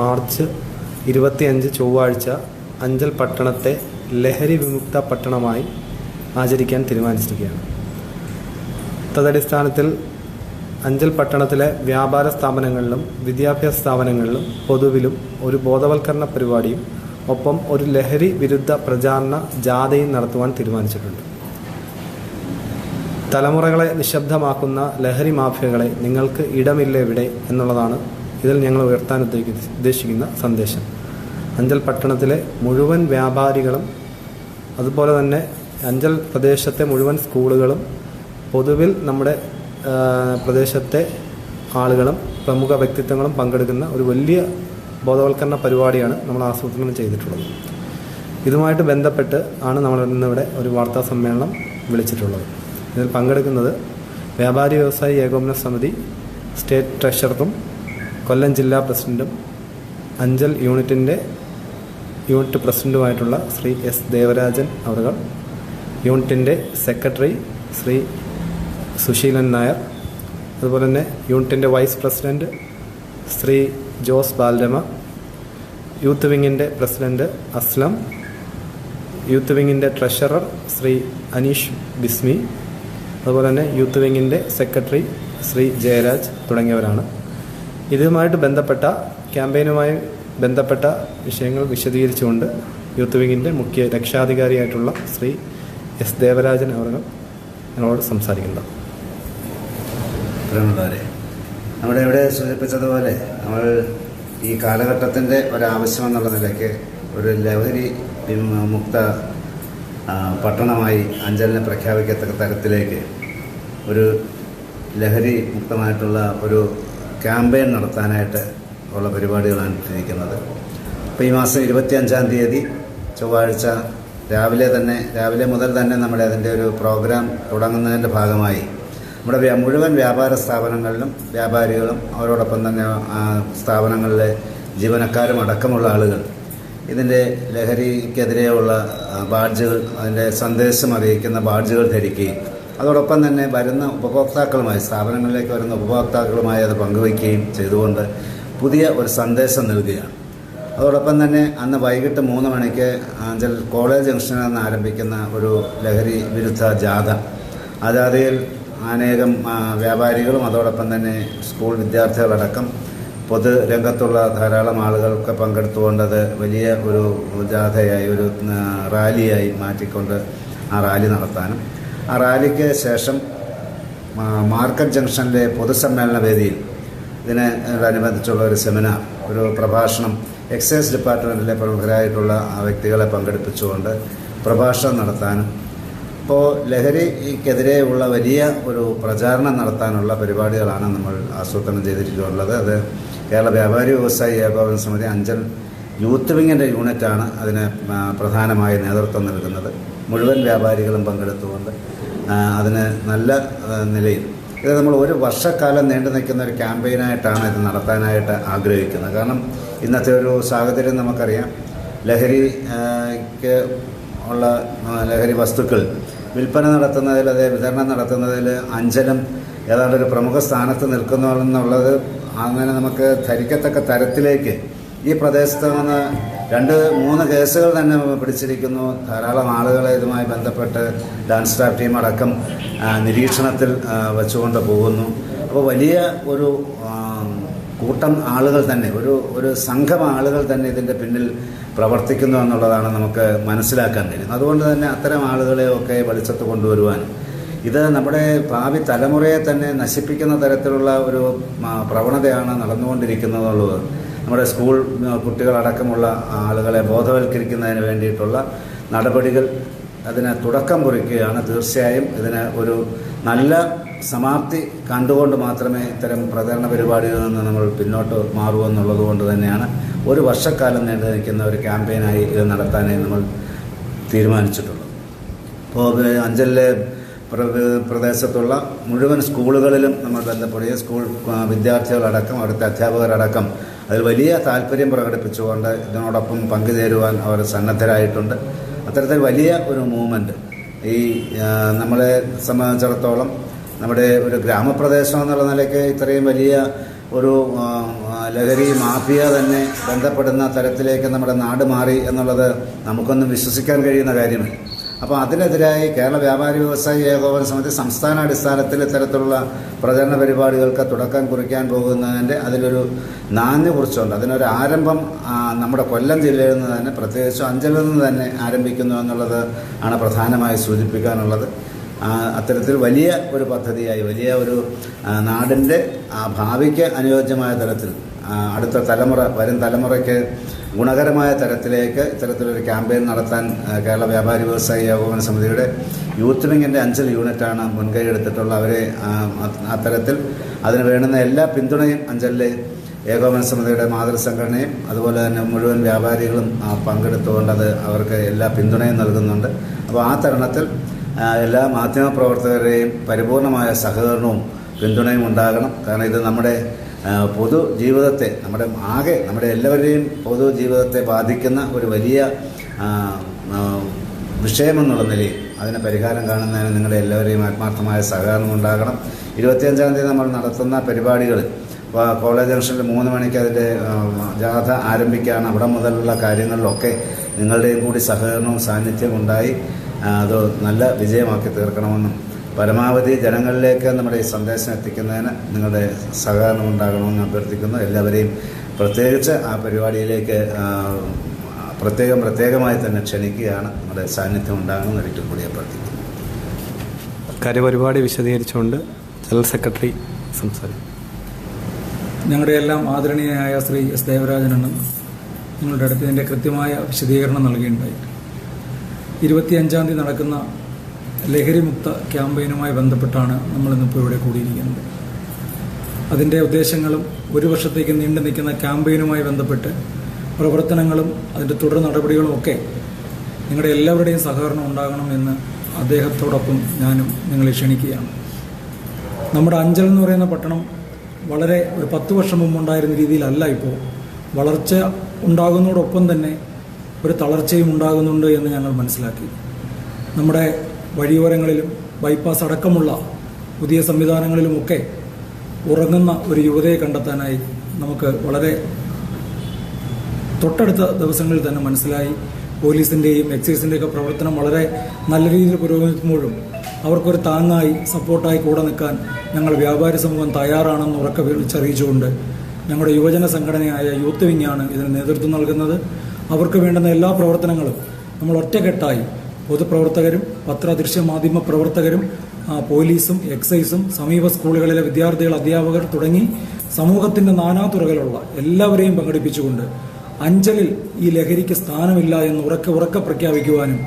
March ഇരുപത്തിയഞ്ച് ചൊവ്വാഴ്ച അഞ്ചൽ പട്ടണത്തെ ലഹരി വിമുക്ത പട്ടണമായി ആചരിക്കാൻ തീരുമാനിച്ചിരിക്കുകയാണ്. തദടിസ്ഥാനത്തിൽ അഞ്ചൽ പട്ടണത്തിലെ വ്യാപാര സ്ഥാപനങ്ങളിലും വിദ്യാഭ്യാസ സ്ഥാപനങ്ങളിലും പൊതുവിലും ഒരു ബോധവൽക്കരണ പരിപാടിയും ഒപ്പം ഒരു ലഹരി വിരുദ്ധ പ്രചാരണ ജാഥയും നടത്തുവാൻ തീരുമാനിച്ചിട്ടുണ്ട്. തലമുറകളെ നിശബ്ദമാക്കുന്ന ലഹരി മാഫിയകളെ നിങ്ങൾക്ക് ഇടമില്ല ഇവിടെ എന്നുള്ളതാണ് ഇതിൽ ഞങ്ങൾ ഉയർത്താൻ ഉദ്ദേശിക്കുന്ന സന്ദേശം. അഞ്ചൽ പട്ടണത്തിലെ മുഴുവൻ വ്യാപാരികളും അതുപോലെ തന്നെ അഞ്ചൽ പ്രദേശത്തെ മുഴുവൻ സ്കൂളുകളും പൊതുവിൽ നമ്മുടെ പ്രദേശത്തെ ആളുകളും പ്രമുഖ വ്യക്തിത്വങ്ങളും പങ്കെടുക്കുന്ന ഒരു വലിയ ബോധവൽക്കരണ പരിപാടിയാണ് നമ്മൾ ആസൂത്രണം ചെയ്തിട്ടുള്ളത്. ഇതുമായിട്ട് ബന്ധപ്പെട്ട് ആണ് നമ്മൾ ഇന്നിവിടെ ഒരു വാർത്താ സമ്മേളനം വിളിച്ചിട്ടുള്ളത്. ഇതിൽ പങ്കെടുക്കുന്നത് വ്യാപാരി വ്യവസായി ഏകോപന സമിതി സ്റ്റേറ്റ് ട്രഷററും കൊല്ലം ജില്ലാ പ്രസിഡന്റും അഞ്ചൽ യൂണിറ്റിന്റെ യൂണിറ്റ് പ്രസിഡന്റുമായിട്ടുള്ള ശ്രീ എസ് ദേവരാജൻ അവർ യൂണിറ്റിന്റെ സെക്രട്ടറി ശ്രീ സുശീലൻ നായർ അതുപോലെ തന്നെ യൂണിറ്റിന്റെ vice president Shri Jose Balarama youth വിങ്ങിന്റെ president Aslam youth വിങ്ങിന്റെ ട്രഷറർ ശ്രീ അനീഷ് ബിസ്മി അതുപോലെ തന്നെ യൂത്ത് വിങ്ങിന്റെ സെക്രട്ടറി ശ്രീ ജയരാജ് തുടങ്ങിയവരാണ്. ഇതുമായിട്ട് ബന്ധപ്പെട്ട ക്യാമ്പയിനുമായി ബന്ധപ്പെട്ട വിഷയങ്ങൾ വിശദീകരിച്ചുകൊണ്ട് യൂത്ത് വിങ്ങിന്റെ മുഖ്യ രക്ഷാധികാരിയായിട്ടുള്ള ശ്രീ എസ് ദേവരാജൻ അവർ ഞങ്ങളോട് സംസാരിക്കുന്നത് നമ്മുടെ ഇവിടെ സൂചിപ്പിച്ചതുപോലെ നമ്മൾ ഈ കാലഘട്ടത്തിന്റെ ഒരാവശ്യം എന്നുള്ള നിലയ്ക്ക് ഒരു ലഹരി മുക്ത പട്ടണമായി അഞ്ചലിനെ പ്രഖ്യാപിക്കത്തക്ക തരത്തിലേക്ക് ഒരു ലഹരി മുക്തമായിട്ടുള്ള ഒരു ക്യാമ്പയിൻ നടത്താനായിട്ട് ഉള്ള പരിപാടികളാണ് ഇട്ടിരിക്കുന്നത്. അപ്പോൾ ഈ മാസം ഇരുപത്തിയഞ്ചാം തീയതി ചൊവ്വാഴ്ച രാവിലെ തന്നെ രാവിലെ മുതൽ തന്നെ നമ്മുടെ അതിന്റെ ഒരു പ്രോഗ്രാം തുടങ്ങുന്നതിന്റെ ഭാഗമായി നമ്മുടെ മുഴുവൻ വ്യാപാര സ്ഥാപനങ്ങളിലും വ്യാപാരികളും അവരോടൊപ്പം തന്നെ സ്ഥാപനങ്ങളിലെ ജീവനക്കാരും അടക്കമുള്ള ആളുകൾ ഇതിന്റെ ലഹരിക്കെതിരെയുള്ള ബാഡ്ജുകൾ അതിന്റെ സന്ദേശം അറിയിക്കുന്ന ബാഡ്ജുകൾ ധരിക്കുകയും അതോടൊപ്പം തന്നെ വരുന്ന ഉപഭോക്താക്കളുമായി സ്ഥാപനങ്ങളിലേക്ക് വരുന്ന ഉപഭോക്താക്കളുമായി അത് പങ്കുവയ്ക്കുകയും ചെയ്തുകൊണ്ട് പുതിയ ഒരു സന്ദേശം നൽകുകയാണ്. അതോടൊപ്പം തന്നെ അന്ന് വൈകിട്ട് മൂന്ന് മണിക്ക് ആഞ്ചൽ കോളേജ് ജംഗ്ഷനിൽ നിന്ന് ആരംഭിക്കുന്ന ഒരു ലഹരി വിരുദ്ധ ജാഥ. ആ ജാഥയിൽ അനേകം വ്യാപാരികളും അതോടൊപ്പം തന്നെ സ്കൂൾ വിദ്യാർത്ഥികളടക്കം പൊതുരംഗത്തുള്ള ധാരാളം ആളുകൾക്ക് പങ്കെടുത്തുകൊണ്ടത് വലിയ ഒരു ജാഥയായി ഒരു റാലിയായി മാറ്റിക്കൊണ്ട് ആ റാലി നടത്താനും ആ റാലിക്ക് ശേഷം മാർക്കറ്റ് ജംഗ്ഷനിലെ പൊതുസമ്മേളന വേദിയിൽ ഇതിനോടനുബന്ധിച്ചുള്ള ഒരു സെമിനാർ ഒരു പ്രഭാഷണം എക്സൈസ് ഡിപ്പാർട്ട്മെന്റിലെ പ്രമുഖരായിട്ടുള്ള വ്യക്തികളെ പങ്കെടുപ്പിച്ചുകൊണ്ട് പ്രഭാഷണം നടത്താനും ഇപ്പോൾ ലഹരിക്കെതിരെയുള്ള വലിയ ഒരു പ്രചാരണം നടത്താനുള്ള പരിപാടികളാണ് നമ്മൾ ആസൂത്രണം ചെയ്തിട്ടുള്ളത്. അത് കേരള വ്യാപാരി വ്യവസായി ഏകോപന സമിതി അഞ്ചൽ യൂത്ത് വിങ്ങിന്റെ യൂണിറ്റാണ് അതിന് പ്രധാനമായി നേതൃത്വം നൽകുന്നത്. മുഴുവൻ വ്യാപാരികളും പങ്കെടുത്തുകൊണ്ട് അതിന് നല്ല നിലയിൽ. ഇത് നമ്മൾ ഒരു വർഷക്കാലം നീണ്ടു നിൽക്കുന്ന ഒരു ക്യാമ്പയിനായിട്ടാണ് ഇത് നടത്താനായിട്ട് ആഗ്രഹിക്കുന്നത്. കാരണം ഇന്നത്തെ ഒരു സാഹചര്യം നമുക്കറിയാം. ലഹരിക്ക് ഉള്ള ലഹരി വസ്തുക്കൾ വിൽപ്പന നടത്തുന്നതിൽ അതേ വിതരണം നടത്തുന്നതിൽ അഞ്ചലും ഏതാണ്ട് ഒരു പ്രമുഖ സ്ഥാനത്ത് നിൽക്കുന്നു എന്നുള്ളത് അങ്ങനെ നമുക്ക് ധരിക്കത്തക്ക തരത്തിലേക്ക് ഈ പ്രദേശത്ത് നിന്ന് രണ്ട് മൂന്ന് കേസുകൾ തന്നെ പിടിച്ചിരിക്കുന്നു. ധാരാളം ആളുകളെ ഇതുമായി ബന്ധപ്പെട്ട് ഡാൻസ് സ്റ്റാഫ് ടീം അടക്കം നിരീക്ഷണത്തിൽ വെച്ചുകൊണ്ട് പോകുന്നു. അപ്പോൾ വലിയ ഒരു കൂട്ടം ആളുകൾ തന്നെ ഒരു ഒരു സംഘം ആളുകൾ തന്നെ ഇതിന്റെ പിന്നിൽ പ്രവർത്തിക്കുന്നു എന്നുള്ളതാണ് നമുക്ക് മനസ്സിലാക്കാൻ കഴിയുന്നത്. അതുകൊണ്ട് തന്നെ അത്തരം ആളുകളെയൊക്കെ വെളിച്ചത്ത് കൊണ്ടുവരുവാൻ. ഇത് നമ്മുടെ ഭാവി തലമുറയെ തന്നെ നശിപ്പിക്കുന്ന തരത്തിലുള്ള ഒരു പ്രവണതയാണ് നടന്നുകൊണ്ടിരിക്കുന്നതുള്ളത് നമ്മുടെ സ്കൂൾ കുട്ടികളടക്കമുള്ള ആളുകളെ ബോധവൽക്കരിക്കുന്നതിന് വേണ്ടിയിട്ടുള്ള നടപടികൾ അതിന് തുടക്കം കുറിക്കുകയാണ്. തീർച്ചയായും ഇതിന് ഒരു നല്ല സമാപ്തി കണ്ടുകൊണ്ട് മാത്രമേ ഇത്തരം പ്രചരണ പരിപാടിയിൽ നിന്ന് നമ്മൾ പിന്നോട്ട് മാറൂ എന്നുള്ളത് കൊണ്ട് തന്നെയാണ് ഒരു വർഷക്കാലം നീണ്ടു നിൽക്കുന്ന ഒരു ക്യാമ്പയിനായി ഇത് നടത്താനായി നമ്മൾ തീരുമാനിച്ചിട്ടുള്ളത്. അപ്പോൾ അത് അഞ്ചലിലെ പ്രദേശത്തുള്ള മുഴുവൻ സ്കൂളുകളിലും നമ്മൾ ബന്ധപ്പെടുകയും സ്കൂൾ വിദ്യാർത്ഥികളടക്കം അവിടുത്തെ അധ്യാപകരടക്കം അതിൽ വലിയ താല്പര്യം പ്രകടിപ്പിച്ചുകൊണ്ട് ഇതിനോടൊപ്പം പങ്കുചേരുവാൻ അവർ സന്നദ്ധരായിട്ടുണ്ട്. അത്തരത്തിൽ വലിയ ഒരു മൂവ്മെന്റ് ഈ നമ്മളെ സംബന്ധിച്ചിടത്തോളം നമ്മുടെ ഒരു ഗ്രാമപ്രദേശം എന്നുള്ള നിലയ്ക്ക് ഇത്രയും വലിയ ഒരു ലഹരി മാഫിയ തന്നെ ബന്ധപ്പെടുന്ന തരത്തിലേക്ക് നമ്മുടെ നാട് മാറി എന്നുള്ളത് നമുക്കൊന്നും വിശ്വസിക്കാൻ കഴിയുന്ന കാര്യമല്ല. അപ്പോൾ അതിനെതിരായി കേരള വ്യാപാരി വ്യവസായി ഏകോപന സമിതി സംസ്ഥാന അടിസ്ഥാനത്തിൽ ഇത്തരത്തിലുള്ള പ്രചരണ പരിപാടികൾക്ക് തുടക്കം കുറിക്കാൻ പോകുന്നതിന്റെ അതിലൊരു നാന്ദി കുറിച്ചുണ്ട്. അതിനൊരു ആരംഭം നമ്മുടെ കൊല്ലം ജില്ലയിൽ നിന്ന് തന്നെ പ്രത്യേകിച്ചും അഞ്ചലിൽ നിന്ന് തന്നെ ആരംഭിക്കുന്നു എന്നുള്ളത് ആണ് പ്രധാനമായി സൂചിപ്പിക്കാനുള്ളത്. അത്തരത്തിൽ വലിയ ഒരു പദ്ധതിയായി വലിയ ഒരു നാടിന്റെ ഭാവിക്ക് അനുയോജ്യമായ തരത്തിൽ അടുത്ത തലമുറ വരും തലമുറയ്ക്ക് ഗുണകരമായ തരത്തിലേക്ക് ഇത്തരത്തിലൊരു ക്യാമ്പയിൻ നടത്താൻ കേരള വ്യാപാരി വ്യവസായി ഏകോപന സമിതിയുടെ യൂത്ത് വിങ്ങിന്റെ അഞ്ചൽ യൂണിറ്റാണ് മുൻകൈ എടുത്തിട്ടുള്ള അവരെ അത്തരത്തിൽ അതിന് വേണ്ടുന്ന എല്ലാ പിന്തുണയും അഞ്ചലിലെ ഏകോപന സമിതിയുടെ മാതൃസംഘടനയും അതുപോലെ തന്നെ മുഴുവൻ വ്യാപാരികളും പങ്കെടുത്തുകൊണ്ട് അത് അവർക്ക് എല്ലാ പിന്തുണയും നൽകുന്നുണ്ട്. അപ്പോൾ ആ തരുണത്തിൽ എല്ലാ മാധ്യമപ്രവർത്തകരുടെയും പരിപൂർണമായ സഹകരണവും പിന്തുണയും ഉണ്ടാകണം. കാരണം ഇത് നമ്മുടെ പൊതു ജീവിതത്തെ നമ്മുടെ ആകെ നമ്മുടെ എല്ലാവരുടെയും പൊതു ജീവിതത്തെ ബാധിക്കുന്ന ഒരു വലിയ വിഷയമെന്നുള്ള നിലയിൽ അതിന് പരിഹാരം കാണുന്നതിന് നിങ്ങളുടെ എല്ലാവരെയും ആത്മാർത്ഥമായ സഹകരണം ഉണ്ടാകണം. ഇരുപത്തിയഞ്ചാം തീയതി നമ്മൾ നടത്തുന്ന പരിപാടികൾ കോളേജ് ജംഗ്ഷനിൽ മൂന്ന് മണിക്ക് അതിന്റെ ജാഥ ആരംഭിക്കുകയാണ്. അവിടെ മുതലുള്ള കാര്യങ്ങളിലൊക്കെ നിങ്ങളുടെയും കൂടി സഹകരണവും സാന്നിധ്യവും ഉണ്ടായി അത് നല്ല വിജയമാക്കി തീർക്കണമെന്നും പരമാവധി ജനങ്ങളിലേക്ക് നമ്മുടെ ഈ സന്ദേശം എത്തിക്കുന്നതിന് നിങ്ങളുടെ സഹകരണം ഉണ്ടാകണമെന്ന് അഭ്യർത്ഥിക്കുന്നു. എല്ലാവരെയും പ്രത്യേകിച്ച് ആ പരിപാടിയിലേക്ക് പ്രത്യേകം പ്രത്യേകമായി തന്നെ ക്ഷണിക്കുകയാണ്. നമ്മുടെ സാന്നിധ്യം ഉണ്ടാകണമെന്ന് ഒരിക്കൽ കൂടി അഭ്യർത്ഥിക്കുന്നു. കാര്യപരിപാടി വിശദീകരിച്ചുകൊണ്ട് ജനറൽ സെക്രട്ടറി സംസാരിക്കും. ഞങ്ങളുടെ എല്ലാം ആദരണീയനായ ശ്രീ എസ് ദേവരാജനാണ് നിങ്ങളുടെ അടുത്ത് ഇതിന്റെ കൃത്യമായ വിശദീകരണം നൽകിയിട്ടുണ്ടായി ഇരുപത്തിയഞ്ചാം തീയതി നടക്കുന്ന ലഹരിമുക്ത ക്യാമ്പയിനുമായി ബന്ധപ്പെട്ടാണ് നമ്മളിന്നിപ്പോൾ ഇവിടെ കൂടിയിരിക്കുന്നത്. അതിന്റെ ഉദ്ദേശങ്ങളും ഒരു വർഷത്തേക്ക് നീണ്ടു നിൽക്കുന്ന ക്യാമ്പയിനുമായി ബന്ധപ്പെട്ട് പ്രവർത്തനങ്ങളും അതിന്റെ തുടർ നടപടികളും ഒക്കെ നിങ്ങളുടെ എല്ലാവരുടെയും സഹകരണം ഉണ്ടാകണം എന്ന് അദ്ദേഹത്തോടൊപ്പം ഞാനും നിങ്ങളെ ക്ഷണിക്കുകയാണ്. നമ്മുടെ അഞ്ചൽ എന്ന് പറയുന്ന പട്ടണം വളരെ ഒരു പത്ത് വർഷം മുമ്പ് ഉണ്ടായിരുന്ന രീതിയിലല്ല ഇപ്പോൾ വളർച്ച ഉണ്ടാകുന്നതോടൊപ്പം തന്നെ ഒരു തളർച്ചയും ഉണ്ടാകുന്നുണ്ട് എന്ന് ഞങ്ങൾ മനസ്സിലാക്കി. നമ്മുടെ വഴിയോരങ്ങളിലും ബൈപ്പാസ് അടക്കമുള്ള പുതിയ സംവിധാനങ്ങളിലുമൊക്കെ ഉറങ്ങുന്ന ഒരു യുവതയെ കണ്ടെത്താനായി നമുക്ക് വളരെ തൊട്ടടുത്ത ദിവസങ്ങളിൽ തന്നെ മനസ്സിലായി. പോലീസിന്റെയും എക്സൈസിന്റെയൊക്കെ പ്രവർത്തനം വളരെ നല്ല രീതിയിൽ പുരോഗമിക്കുമ്പോഴും അവർക്കൊരു താങ്ങായി സപ്പോർട്ടായി കൂടെ നിൽക്കാൻ ഞങ്ങൾ വ്യാപാരി സമൂഹം തയ്യാറാണെന്ന് ഉറക്കെ വിളിച്ചറിയിച്ചുകൊണ്ട് ഞങ്ങളുടെ യുവജന സംഘടനയായ യൂത്ത് വിങ്ങാണ് ഇതിന് നേതൃത്വം നൽകുന്നത്. അവർക്ക് വേണ്ടുന്ന എല്ലാ പ്രവർത്തനങ്ങളും നമ്മൾ ഒറ്റക്കെട്ടായി പൊതുപ്രവർത്തകരും പത്ര ദൃശ്യ മാധ്യമ പ്രവർത്തകരും പോലീസും എക്സൈസും സമീപ സ്കൂളുകളിലെ വിദ്യാർത്ഥികൾ അധ്യാപകർ തുടങ്ങി സമൂഹത്തിന്റെ നാനാതുറകളിലുള്ള എല്ലാവരെയും പങ്കെടുപ്പിച്ചുകൊണ്ട് അഞ്ചലിൽ ഈ ലഹരിക്ക് സ്ഥാനമില്ല എന്ന് ഉറക്കെ ഉറക്കെ പ്രഖ്യാപിക്കുവാനും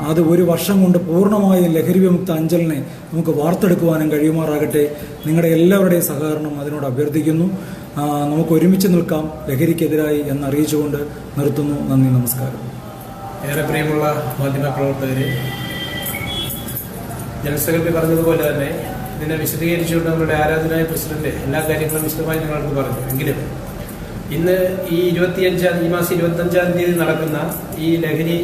അത് ഒരു വർഷം കൊണ്ട് പൂർണമായും ലഹരി വിമുക്ത അഞ്ചലിനെ നമുക്ക് വാർത്തെടുക്കുവാനും കഴിയുമാറാകട്ടെ. നിങ്ങളുടെ എല്ലാവരുടെയും സഹകരണം അതിനോട് അഭ്യർത്ഥിക്കുന്നു. നമുക്ക് ഒരുമിച്ച് നിൽക്കാം ലഹരിക്കെതിരായി എന്നറിയിച്ചുകൊണ്ട് നിർത്തുന്നു. നന്ദി നമസ്കാരം. ഏറെ പ്രിയമുള്ള മാധ്യമപ്രവർത്തകരെ ജനറൽ പറഞ്ഞതുപോലെ തന്നെ ഇതിനെ വിശദീകരിച്ചുകൊണ്ട് നമ്മുടെ ആരാധനായ പ്രസിഡന്റ് എല്ലാ കാര്യങ്ങളും വിശദമായി നിങ്ങൾക്ക് പറഞ്ഞു. എങ്കിലും ഇന്ന് ഈ ഇരുപത്തിയഞ്ചാം ഈ മാസം ഇരുപത്തഞ്ചാം തീയതി നടക്കുന്ന ഈ ലഹരി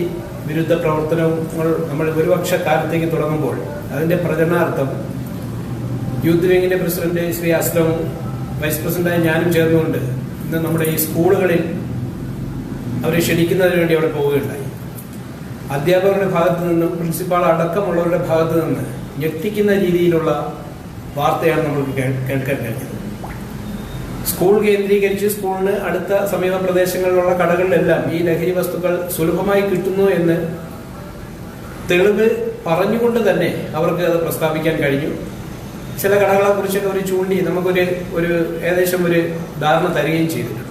വിരുദ്ധ പ്രവർത്തനങ്ങൾ നമ്മൾ ഒരുപക്ഷ കാലത്തേക്ക് തുടങ്ങുമ്പോൾ അതിന്റെ പ്രചരണാർത്ഥം യൂത്ത് വിങ്ങിന്റെ പ്രസിഡന്റ് ശ്രീ അസ്ലം വൈസ് പ്രസിഡന്റായ ഞാനും ചേർന്നുകൊണ്ട് ഇന്ന് നമ്മുടെ ഈ സ്കൂളുകളിൽ അവരെ ക്ഷണിക്കുന്നതിന് വേണ്ടി അവിടെ പോവുകയുണ്ടായി. അധ്യാപകരുടെ ഭാഗത്തു നിന്നും പ്രിൻസിപ്പാൾ അടക്കമുള്ളവരുടെ ഭാഗത്തു നിന്ന് ഞെട്ടിക്കുന്ന രീതിയിലുള്ള വാർത്തയാണ് നമ്മൾ കേൾ- കേൾക്കാൻ കഴിഞ്ഞത്. സ്കൂൾ കേന്ദ്രീകരിച്ച് സ്കൂളിന് അടുത്ത സമീപ പ്രദേശങ്ങളിലുള്ള കടകളിലെല്ലാം ഈ ലഹരി വസ്തുക്കൾ സുലഭമായി കിട്ടുന്നു എന്ന് തെളിവ് പറഞ്ഞുകൊണ്ട് തന്നെ അവർക്ക് അത് പ്രസ്താവിക്കാൻ കഴിഞ്ഞു. ചില കടകളെ കുറിച്ചൊക്കെ ഒരു ചൂണ്ടി നമുക്കൊരു ഒരു ഏകദേശം ഒരു ധാരണ തരികയും ചെയ്തിട്ടുണ്ട്.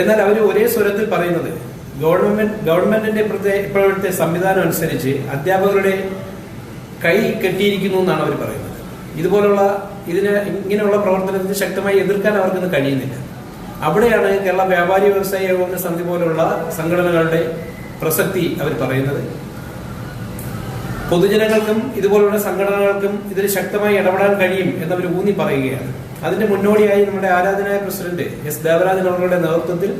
എന്നാൽ അവർ ഒരേ സ്വരത്തിൽ പറയുന്നത് ഗവൺമെന്റ് ഗവൺമെന്റിന്റെ ഇപ്പോഴത്തെ സംവിധാനം അനുസരിച്ച് അധ്യാപകരുടെ കൈ കെട്ടിയിരിക്കുന്നു എന്നാണ് അവർ പറയുന്നത്. ഇതുപോലുള്ള ഇതിന് ഇങ്ങനെയുള്ള പ്രവർത്തനത്തിന് ശക്തമായി എതിർക്കാൻ അവർക്കൊന്നും കഴിയുന്നില്ല. അവിടെയാണ് കേരള വ്യാപാരി വ്യവസായ ഏകോപന സമിതി പോലുള്ള സംഘടനകളുടെ പ്രസക്തി അവർ പറയുന്നത്. പൊതുജനങ്ങൾക്കും ഇതുപോലുള്ള സംഘടനകൾക്കും ഇതിൽ ശക്തമായി ഇടപെടാൻ കഴിയും എന്നവർ ഊന്നി പറയുകയാണ്. അതിന്റെ മുന്നോടിയായി നമ്മുടെ ആരാധനായ പ്രസിഡന്റ് എസ് ദേവരാജൻ അവരുടെ നേതൃത്വത്തിൽ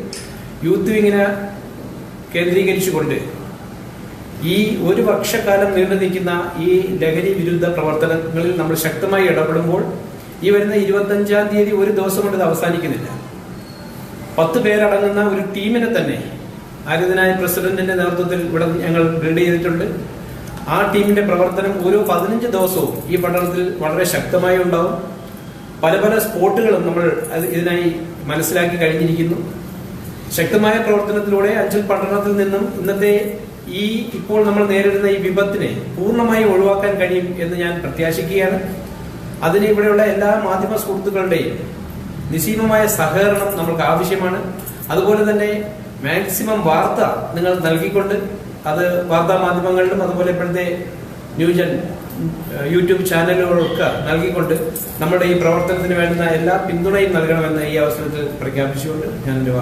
യൂത്ത് വിങ്ങിനെ കേന്ദ്രീകരിച്ചുകൊണ്ട് ഈ ഒരു വർഷക്കാലം നീണ്ടു നിൽക്കുന്ന ഈ ലഹരി വിരുദ്ധ പ്രവർത്തനങ്ങളിൽ നമ്മൾ ശക്തമായി ഇടപെടുമ്പോൾ ഈ വരുന്ന ഇരുപത്തഞ്ചാം തീയതി ഒരു ദിവസം കൊണ്ട് ഇത് അവസാനിക്കുന്നില്ല. പത്ത് പേരടങ്ങുന്ന ഒരു ടീമിനെ തന്നെ ആരുതനായ പ്രസിഡന്റിന്റെ നേതൃത്വത്തിൽ ഇവിടെ ഞങ്ങൾ ബിൽഡ് ചെയ്തിട്ടുണ്ട്. ആ ടീമിന്റെ പ്രവർത്തനം ഓരോ പതിനഞ്ച് ദിവസവും ഈ പട്ടണത്തിൽ വളരെ ശക്തമായി ഉണ്ടാവും. പല പല സ്പോട്ടുകളും നമ്മൾ ഇതിനായി മനസ്സിലാക്കി കഴിഞ്ഞിരിക്കുന്നു. ശക്തമായ പ്രവർത്തനത്തിലൂടെ അഞ്ചൽ പട്ടണത്തിൽ നിന്നും ഇന്നത്തെ ഈ ഇപ്പോൾ നമ്മൾ നേരിടുന്ന ഈ വിപത്തിനെ പൂർണമായി ഒഴിവാക്കാൻ കഴിയും എന്ന് ഞാൻ പ്രത്യാശിക്കുകയാണ്. അതിന് ഇവിടെയുള്ള എല്ലാ മാധ്യമ സുഹൃത്തുക്കളുടെയും നിസീമമായ സഹകരണം നമ്മൾക്ക് ആവശ്യമാണ്. അതുപോലെ തന്നെ മാക്സിമം വാർത്ത നിങ്ങൾ നൽകിക്കൊണ്ട് അത് വാർത്താ മാധ്യമങ്ങളിലും അതുപോലെ ഇപ്പോഴത്തെ ന്യൂജൻ യൂട്യൂബ് ചാനലുകളൊക്കെ നൽകിക്കൊണ്ട് നമ്മുടെ ഈ പ്രവർത്തനത്തിന് വേണ്ടുന്ന എല്ലാ പിന്തുണയും നൽകണമെന്ന് ഈ അവസരത്തിൽ പ്രഖ്യാപിച്ചുകൊണ്ട് ഞാൻ എന്റെ